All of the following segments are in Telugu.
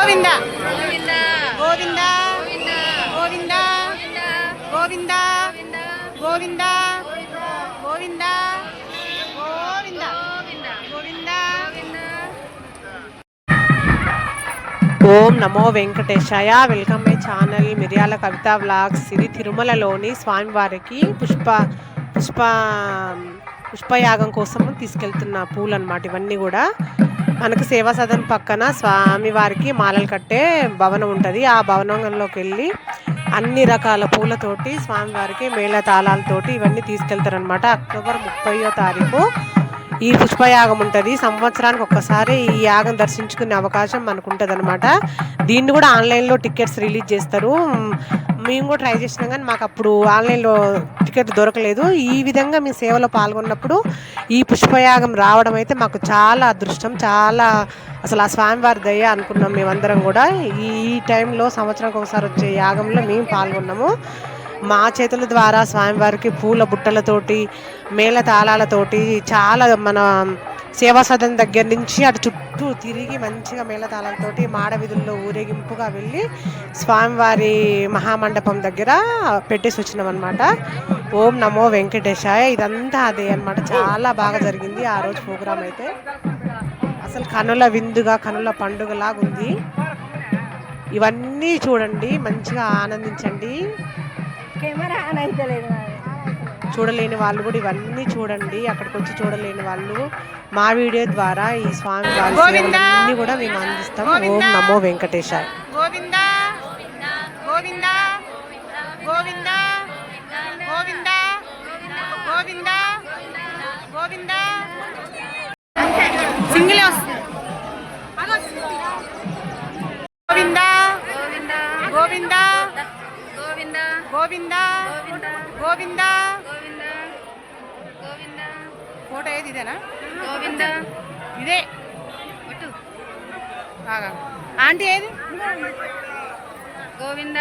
గోవింద గోవింద గోవింద గోవింద గోవింద గోవింద గోవింద గోవింద ఓం నమో వెంకటేశాయ welcome my channel Miryala Kavitha vlogs ఇది తిరుమలలోని స్వామివారికి పుష్ప పుష్ప పుష్పయాగం కోసం తీసుకెళ్తున్న పూలు అనమాట ఇవన్నీ కూడా మనకు సేవా సదన్ పక్కన స్వామివారికి మాలలు కట్టే భవనం ఉంటుంది. ఆ భవనంలోకి వెళ్ళి అన్ని రకాల పూలతోటి స్వామివారికి మేళ తాళాలతోటి ఇవన్నీ తీసుకెళ్తారనమాట అక్టోబర్ ముప్పయో తారీఖు ఈ పుష్పయాగం ఉంటుంది. సంవత్సరానికి ఒక్కసారి ఈ యాగం దర్శించుకునే అవకాశం మనకు ఉంటుంది అనమాట దీన్ని కూడా ఆన్లైన్లో టికెట్స్ రిలీజ్ చేస్తారు. మేము కూడా ట్రై చేసినాం కానీ మాకు అప్పుడు ఆన్లైన్లో టికెట్ దొరకలేదు. ఈ విధంగా మీ సేవలో పాల్గొన్నప్పుడు ఈ పుష్పయాగం రావడం అయితే మాకు చాలా అదృష్టం. చాలా అసలు ఆ స్వామివారి దయ అనుకున్నాం మేమందరం కూడా. ఈ టైంలో సంవత్సరానికి ఒకసారి వచ్చే యాగంలో మేము పాల్గొన్నాము. మా చేతుల ద్వారా స్వామివారికి పూల బుట్టలతోటి మేళ తాళాలతోటి చాలా మన సేవా సదన్ దగ్గర నుంచి అటు చుట్టూ తిరిగి మంచిగా మేళ తాళాలతోటి మాడ వీధుల్లో ఊరేగింపుగా వెళ్ళి స్వామివారి మహామండపం దగ్గర పెట్టేసి వచ్చినాం అనమాట ఓం నమో వెంకటేశాయ. ఇదంతా అదే అన్నమాట. చాలా బాగా జరిగింది ఆ రోజు ప్రోగ్రామ్ అయితే. అసలు కనుల విందుగా కనుల పండుగలాగా ఉంది ఇవన్నీ చూడండి మంచిగా ఆనందించండి. కెమెరా ఆన్ అయితే లేదు చూడలేని వాళ్ళు కూడా ఇవన్నీ చూడండి. అక్కడికి వచ్చి చూడలేని వాళ్ళు మా వీడియో ద్వారా ఈ స్వామి! సేవలన్నీ కూడా మేము అందిస్తాం. ఓం గోవిందా! నమో వెంకటేశాయ. గోవింద! గోవింద! గోవింద! గోవింద! గోవింద! గోవింద! సింగిల్ వస్తుంది. గోవింద! గోవింద! గోవింద గోవింద గోవింద గోవింద గోవింద గోవింద గోవింద ఫోటో ఏది ఇదేనా గోవింద ఇదే ఒట్టు బాగా ఆంటీ ఏది గోవింద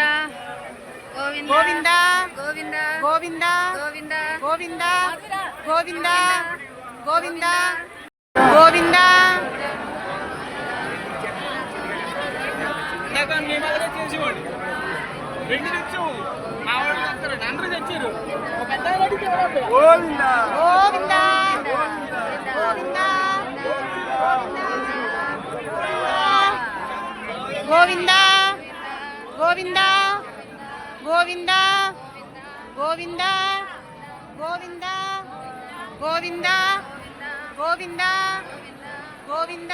గోవింద గోవింద గోవింద గోవింద గోవింద గోవింద గోవింద గోవింద గోవింద గోవింద గోవింద గోవింద గోవింద గోవింద గోవింద గోవింద గోవింద గోవింద గోవింద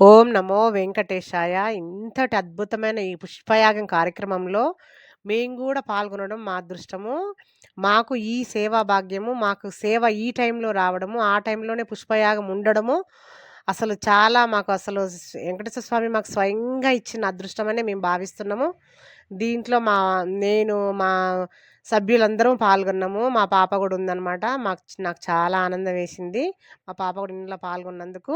ఓం నమో వెంకటేశాయ. ఇంతటి అద్భుతమైన ఈ పుష్పయాగం కార్యక్రమంలో మేము కూడా పాల్గొనడం మా అదృష్టము. మాకు ఈ సేవా భాగ్యము మాకు సేవ ఈ టైంలో రావడము ఆ టైంలోనే పుష్పయాగం ఉండడము అసలు చాలా మాకు అసలు వెంకటేశ్వర స్వామి మాకు స్వయంగా ఇచ్చిన అదృష్టమనే మేము భావిస్తున్నాము. దీంట్లో మా నేను మా సభ్యులందరం పాల్గొన్నాము. మా పాప కూడా ఉందన్నమాట. మాకు నాకు చాలా ఆనందం వేసింది. మా పాప కూడా ఇంట్లో పాల్గొన్నందుకు.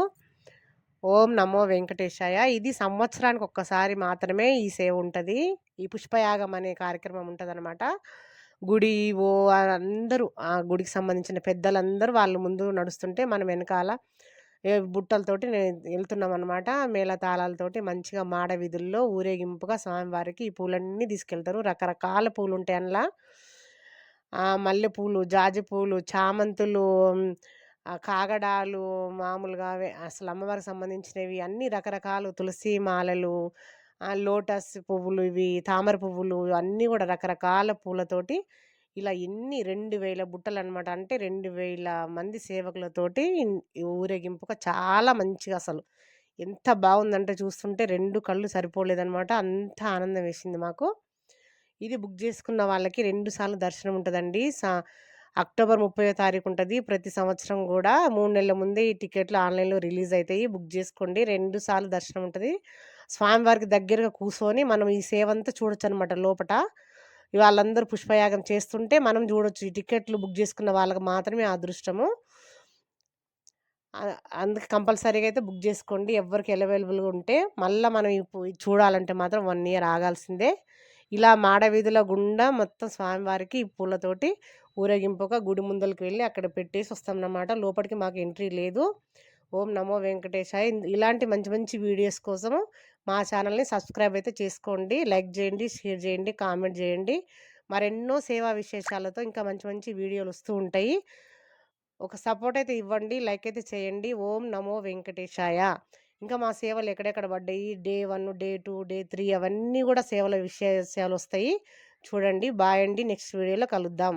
ఓం నమో వెంకటేశాయ. ఇది సంవత్సరానికి ఒక్కసారి మాత్రమే ఈ సేవ ఉంటుంది. ఈ పుష్పయాగం అనే కార్యక్రమం ఉంటుంది గుడి ఓ అందరూ ఆ గుడికి సంబంధించిన పెద్దలందరూ వాళ్ళ ముందు నడుస్తుంటే మనం వెనకాల ఏ బుట్టలతోటి వెళ్తున్నాం అనమాట మేళ తాళాలతోటి మంచిగా మాడ వీధుల్లో ఊరేగింపుగా స్వామివారికి ఈ పూలన్నీ తీసుకెళ్తారు. రకరకాల పూలు ఉంటాయి అందులో మల్లెపూలు జాజి పూలు చామంతులు కాగడాలు మామూలుగా అవే అసలు అమ్మవారికి సంబంధించినవి అన్ని రకరకాలు తులసి మాలలు లోటస్ పువ్వులు ఇవి తామర పువ్వులు అన్నీ కూడా రకరకాల పూలతోటి ఇలా ఎన్ని రెండు వేల బుట్టలు అనమాట అంటే రెండు వేల మంది సేవకులతోటి ఊరేగింపుగా చాలా మంచిగా అసలు. ఎంత బాగుందంటే చూస్తుంటే రెండు కళ్ళు సరిపోలేదనమాట. అంత ఆనందం వేసింది మాకు. ఇది బుక్ చేసుకున్న వాళ్ళకి రెండు సార్లు దర్శనం ఉంటుందండి. సా అక్టోబర్ ముప్పై తారీఖు ఉంటుంది ప్రతి సంవత్సరం కూడా మూడు నెలల ముందే ఈ టికెట్లు ఆన్లైన్లో రిలీజ్ అవుతాయి బుక్ చేసుకోండి రెండు సార్లు దర్శనం ఉంటుంది స్వామివారికి దగ్గరగా కూర్చొని మనం ఈ సేవ అంతా చూడొచ్చు అనమాట లోపట. వాళ్ళందరూ పుష్పయాగం చేస్తుంటే మనం చూడొచ్చు ఈ టికెట్లు బుక్ చేసుకున్న వాళ్ళకి మాత్రమే అదృష్టము. అందుకే కంపల్సరీగా అయితే బుక్ చేసుకోండి ఎవరికి అవైలబుల్గా ఉంటే మళ్ళీ మనం ఇప్పుడు చూడాలంటే మాత్రం వన్ ఇయర్ ఆగాల్సిందే. ఇలా మాడవీధుల గుండా మొత్తం స్వామివారికి ఈ పూలతోటి ఊరేగింపుగా గుడి ముందరికి వెళ్ళి అక్కడ పెట్టేసి వస్తామన్నమాట. లోపలికి మాకు ఎంట్రీ లేదు. ఓం నమో వెంకటేశాయ. ఇలాంటి మంచి మంచి వీడియోస్ కోసము మా ఛానల్ని సబ్స్క్రైబ్ అయితే చేసుకోండి. లైక్ చేయండి షేర్ చేయండి కామెంట్ చేయండి. మరెన్నో సేవా విశేషాలతో ఇంకా మంచి మంచి వీడియోలు వస్తూ ఉంటాయి. ఒక సపోర్ట్ అయితే ఇవ్వండి లైక్ అయితే చేయండి. ఓం నమో వెంకటేశాయ. ఇంకా మా సేవలు ఎక్కడెక్కడ పడ్డాయి? Day one day two day three అవన్నీ కూడా సేవల విశేషాలు వస్తాయి చూడండి. బాయ్ అండి. నెక్స్ట్ వీడియోలో కలుద్దాం.